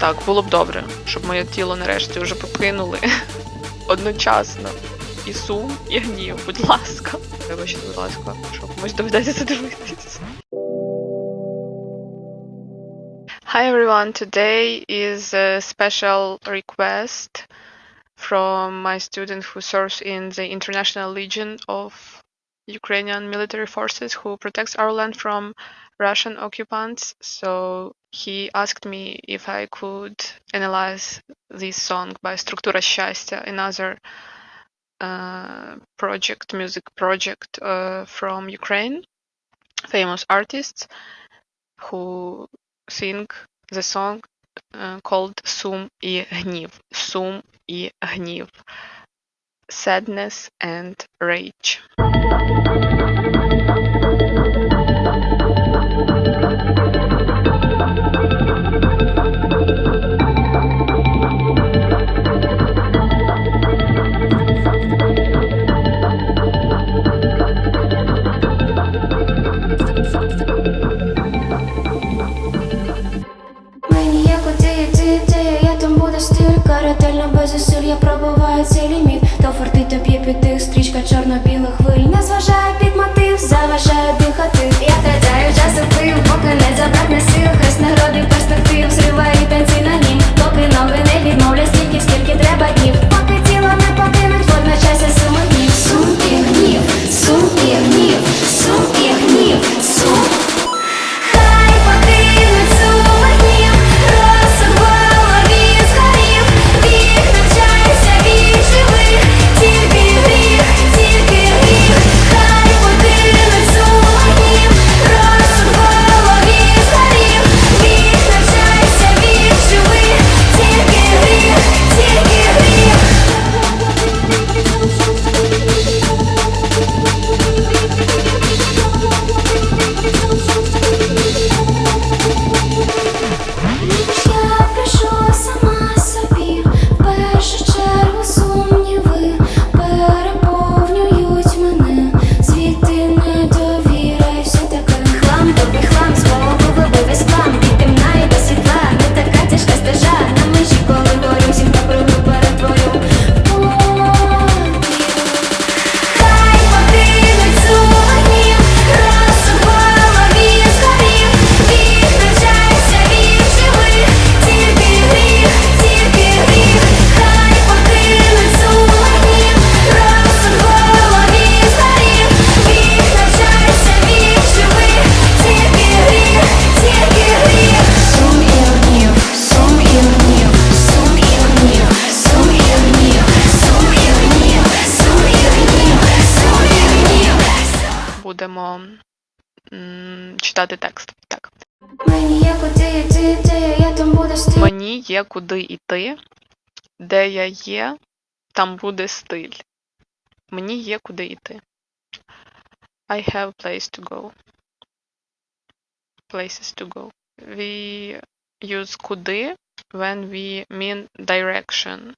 Так, було б добре, щоб моє тіло нарешті вже покинули одночасно. І сум, і гнів, будь ласка. Вибачте, будь ласка, що комусь доведеться це дивитися. Hi everyone, today is a special request from my student who serves in the International Legion of Ukrainian military forces who protects our land from Russian occupants. So he asked me if I could analyze this song by Struktura Shastya, another uh, project, music project uh, from Ukraine, famous artists who sing the song uh, called Sum i Gniv, Sum i Gniv, sadness and rage. Будемо м, читати текст. Так. Мені є куди йти, де я там буде стиль. Мені є куди йти, де я є, там буде стиль. Мені є куди йти. I have place to go. Places to go. We use куди when we mean direction.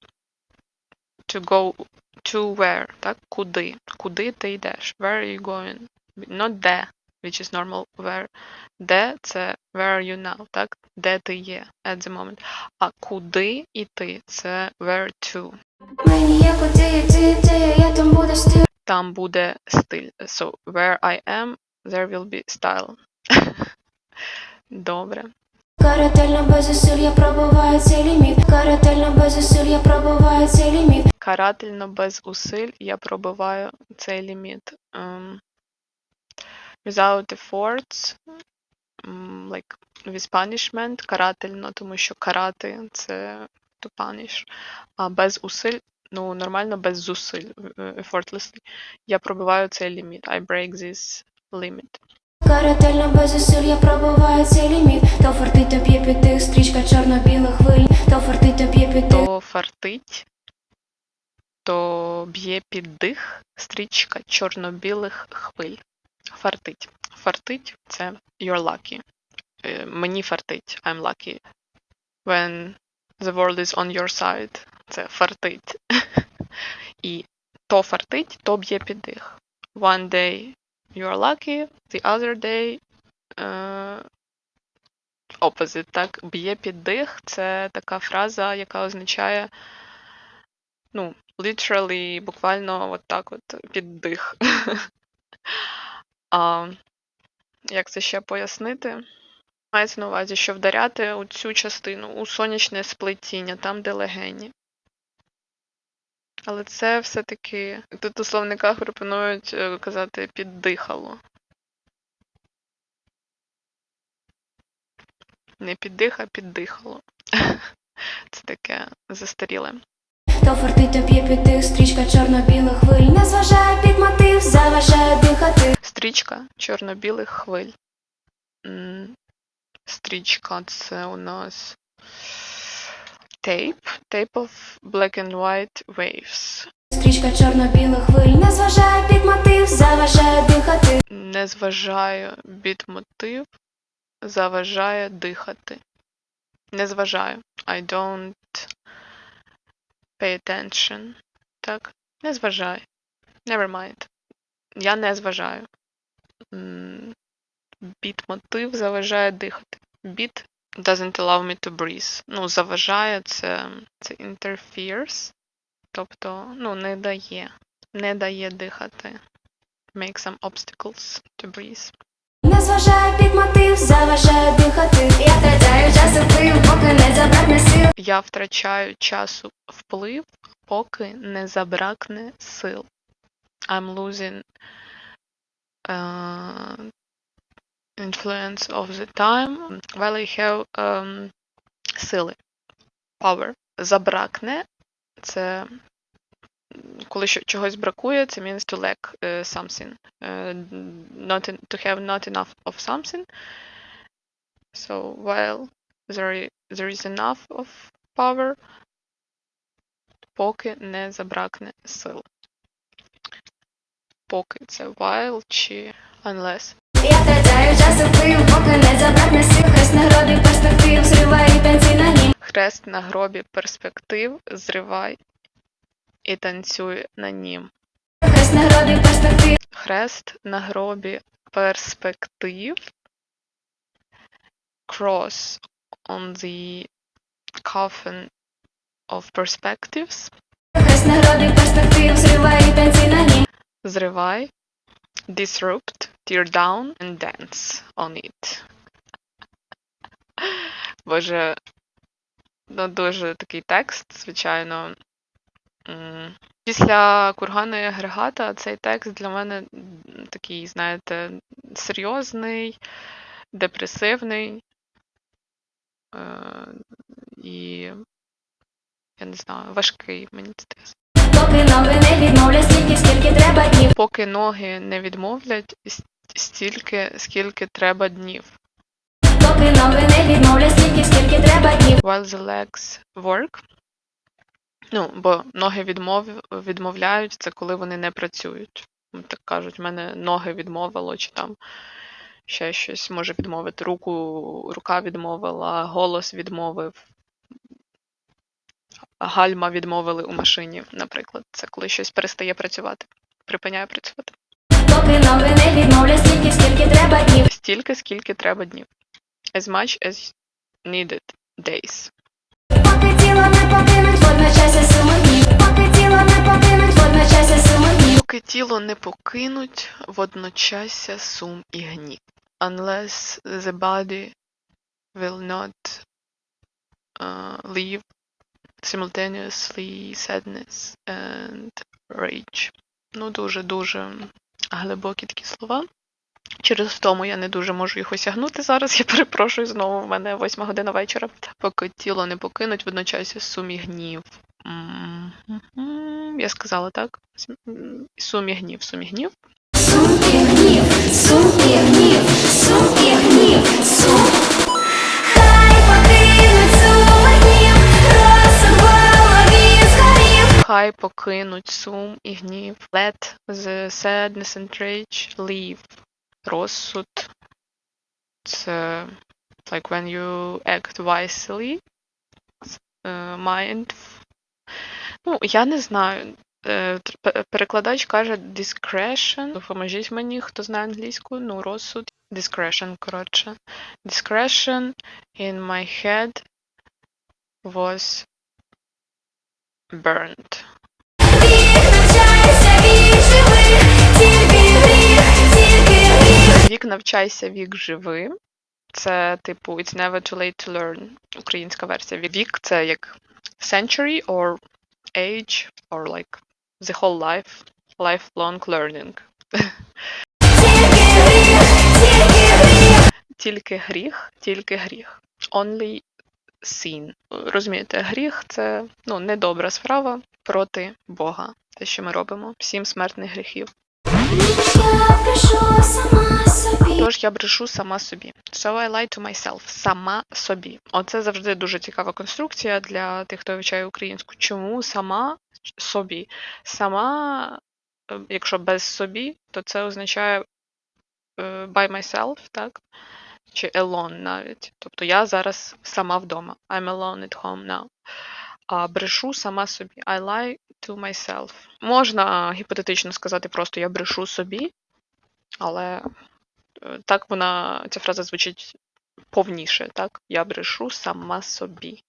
To go to where, так? Куди. Куди ти йдеш? Where are you going? Not де, which is normal where. Де це where are you now, так? Де ти є at the moment. А куди йти? Це where to. Там буде стиль. So, where I am, there will be style. Добре. Карательно без зусиль я пробуваю цей ліміт. Карательно без зусиль я пробуваю цей ліміт. Карательно без усиль я пробиваю цей ліміт. Um, without efforts, м, like with punishment, карательно, тому що карати це to punish. А без усиль, ну нормально без зусиль, е, effortlessly. Я пробиваю цей ліміт. I break this limit. Карательно без зусиль я пробуваю цей ліміт. То фортить, то п'є під стрічка чорно-білих хвиль. То фортить, то п'є під. То фартить, то б'є під дих стрічка чорно-білих хвиль. Фартить. Фартить це you're lucky. Е, Мені фартить, I'm lucky. When the world is on your side, це фартить. І то фартить, то б'є під дих. One day you're lucky, the other day uh, opposite, так? Б'є під дих це така фраза, яка означає, ну, literally, буквально от так от під дих. а, як це ще пояснити? Мається на увазі, що вдаряти у цю частину, у сонячне сплетіння, там, де легені. Але це все-таки тут у словниках пропонують е, казати піддихало. Не піддих, а піддихало. Це таке застаріле. То фортить, під тих, стрічка чорно-білих хвиль. Не зважає під мотив, заважає дихати. Стрічка чорно-білих хвиль. Стрічка це у нас tape. Tape of black and white waves. Стрічка чорно-білих хвиль. Не зважає під мотив, заважає дихати. Не зважаю бітмотив, заважає дихати. Не зважаю. I don't pay attention. Так? Не зважаю. Never mind. Я не зважаю. М, Біт-мотив заважає дихати. Beat doesn't allow me to breathe. Ну, заважає це, це interferes. Тобто, ну, не дає. Не дає дихати. Make some obstacles to breathe. Не зважає під мотив, заважає дихати. Я втрачаю час і вплив, поки не забракне сил. Я втрачаю часу вплив, поки не забракне сил. I'm losing influence of the time while I have um, сили. Power. Забракне це м, коли що- чогось бракує, це means to lack uh, something. Uh, not en- to have not enough of something. So while there, i- there is enough of power, поки не забракне сил. Поки це while чи unless. Я втрачаю час і вплив, поки не забракне сил. Хрест на гробі перспектив, зриває танці на ній. Хрест на гробі перспектив, зривай і танцюй на нім. Хрест на гробі перспектив. Хрест на гробі перспектив. Cross on the coffin of perspectives. Хрест на гробі перспектив, зриває танці на ній. Зривай. Disrupt, tear down and dance on it. Боже, ну дуже такий текст, звичайно. Після кургану і агрегата цей текст для мене такий, знаєте, серйозний, депресивний. Е, і я не знаю, важкий, мені здається. Поки ноги не відмовлять стільки, скільки треба днів. Поки ноги не відмовлять стільки, скільки треба днів. Поки ноги не відмовлять стільки, скільки треба днів. While the legs work. Ну, бо ноги відмов... відмовляють, це коли вони не працюють. Так кажуть, в мене ноги відмовило, чи там ще щось може відмовити. Руку, рука відмовила, голос відмовив. Гальма відмовили у машині, наприклад. Це коли щось перестає працювати, припиняє працювати. Поки ноги не відмовлять стільки, скільки треба днів. Стільки, скільки треба днів. As much as needed days. Поки тіло не покинуть, водночас і. Поки тіло не покинуть, водночас і. Поки тіло не покинуть водночасся сум і гнів. Unless the body will not uh, leave simultaneously sadness and rage. Ну, дуже-дуже глибокі такі слова. Через тому я не дуже можу їх осягнути зараз. Я перепрошую знову. В мене восьма година вечора. Поки тіло не покинуть, водночас сум і гнів. Я сказала так. М, Сум і гнів, сум і гнів. Сум і гнів, сум і гнів, сум і гнів, сум. Хай покинуть сум і гнів. Let the sadness and rage leave. Розсуд. Це like when you act wisely. Е, Mind. Ну, я не знаю. Е, Перекладач каже discretion. Допоможіть мені, хто знає англійську. Ну, розсуд. Discretion, коротше. Discretion in my head was burned. Вік навчайся, вік живи. Це типу It's never too late to learn. Українська версія. Вік це як century or age or like the whole life. Lifelong learning. Тільки гріх, тільки гріх. Only sin. Розумієте, гріх це ну, недобра справа проти Бога. Те, що ми робимо. Сім смертних гріхів. Тож я брешу сама собі. So I lie to myself. Сама собі. Оце завжди дуже цікава конструкція для тих, хто вивчає українську. Чому сама собі? Сама, е, якщо без собі, то це означає е, by myself, так? Чи alone навіть. Тобто я зараз сама вдома. I'm alone at home now. А брешу сама собі. I lie to myself. Можна гіпотетично сказати просто я брешу собі, але Е, так вона, ця фраза звучить повніше, так? Я брешу сама собі.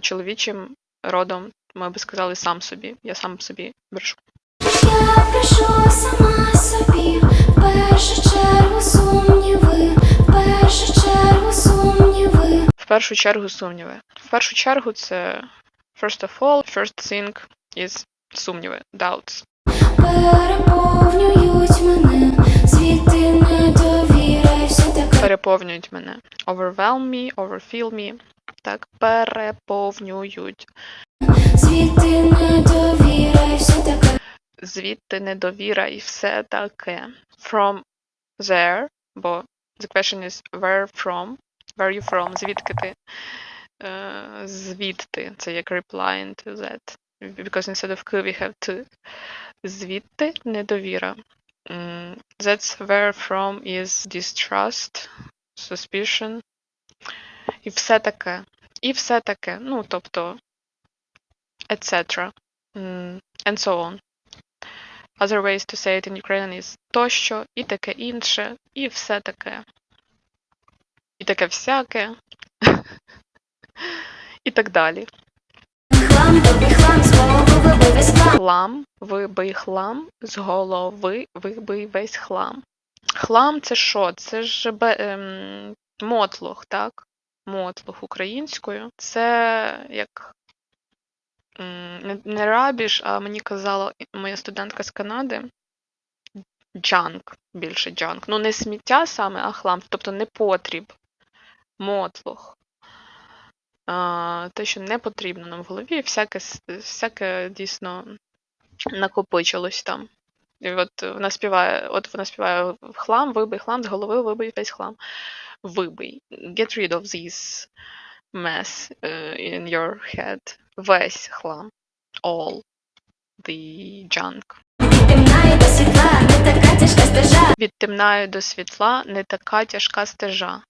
Чоловічим родом ми би сказали сам собі. Я сам собі брешу. Я пишу сама собі. В першу чергу сумніви. В першу чергу сумніви. В першу чергу сумніви. В першу чергу це first of all, first thing is сумніви, doubts. Переповнюють мене. Звідти недовіра і все таке. Переповнюють мене. Overwhelm me, overfill me. Так, переповнюють. Звідти недовіра і все таке. звідти недовіра і все таке. From there, бо the question is where from, where you from, звідки ти? Е, звідти, це як replying to that. Because instead of could we have to. Звідти недовіра. М, That's where from is distrust, suspicion. І все таке. І все таке. Ну, тобто, etc. М, And so on. Other ways to say it in Ukrainian is тощо, і таке інше, і все таке. І таке всяке. І так далі. Хлам, тобі хлам, з голови вибив весь хлам. Хлам, вибий хлам, з голови вибий весь хлам. Хлам це що? Це ж бе, ем, мотлох, так? Мотлох українською. Це як не, не рабіш, а мені казала моя студентка з Канади. Джанк, більше джанк. Ну, не сміття саме, а хлам, тобто непотріб, мотлох. А, те, що не потрібно нам в голові, всяке, всяке дійсно накопичилось там. І от вона співає, от вона співає хлам, вибий хлам, з голови вибий весь хлам. Вибий. Get rid of this mess uh, in your head. Весь хлам. All the junk. Від темнаю до світла не така тяжка стежа.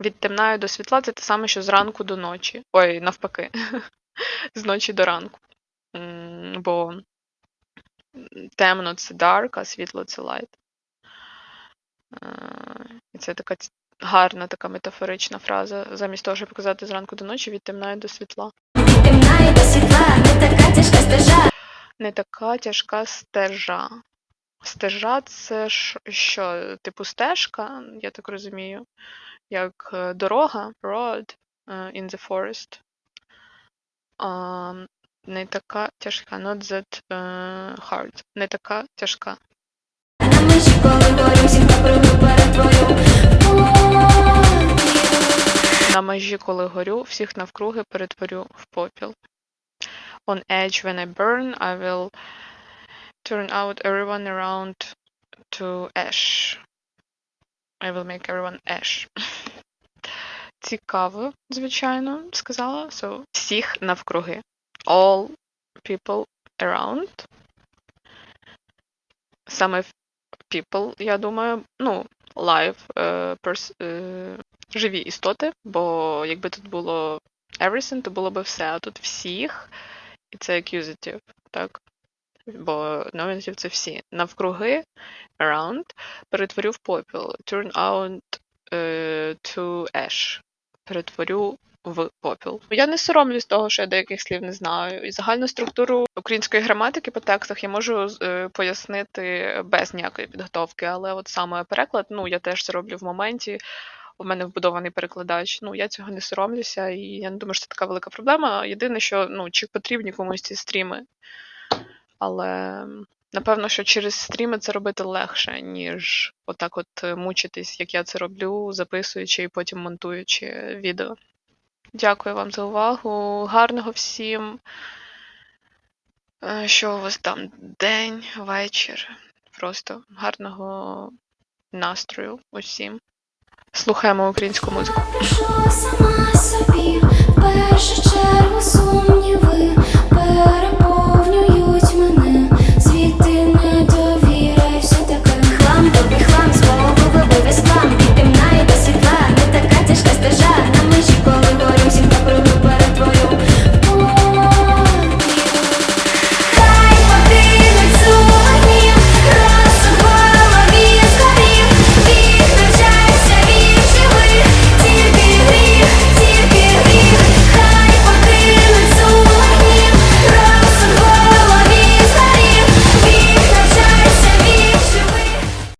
Від темнаю до світла це те саме, що зранку до ночі. Ой, навпаки. З ночі до ранку. Бо темно це dark, а світло це light. Е, І це така гарна така метафорична фраза. Замість того, щоб показати зранку до ночі, від темнаю до світла. Темна до світла, не така тяжка стежа. Не така тяжка стежа. Стежа це ж що, типу стежка, я так розумію, як е, дорога, road е, in the forest. А, не така тяжка, not that е, hard. Не така тяжка. На межі, коли горю, всіх напряму перетворю. На межі, коли горю, всіх навкруги перетворю в попіл. On edge, when I burn, I will turn out everyone around to ash. I will make everyone ash. Цікаво, звичайно, сказала. So, всіх навкруги. All people around. Саме people, я думаю, ну, live, е, перс, е, живі істоти, бо якби тут було everything, то було би все, а тут всіх і це accusative, так? Бо nominative це всі. Навкруги, around, перетворю в попіл. Turn out е, to ash. Перетворю в попіл. Я не соромлюсь того, що я деяких слів не знаю. І загальну структуру української граматики по текстах я можу е, пояснити без ніякої підготовки, але от саме переклад, ну я теж це роблю в моменті. У мене вбудований перекладач. Ну я цього не соромлюся, і я не думаю, що це така велика проблема. Єдине, що ну чи потрібні комусь ці стріми. Але напевно, що через стріми це робити легше, ніж отак от е, мучитись, як я це роблю, записуючи і потім монтуючи відео. Дякую вам за увагу. Гарного всім. Е, Що у вас там? День, вечір. Просто гарного настрою усім слухаємо українську музику. Сама собі першу чергу сумніви перебуває.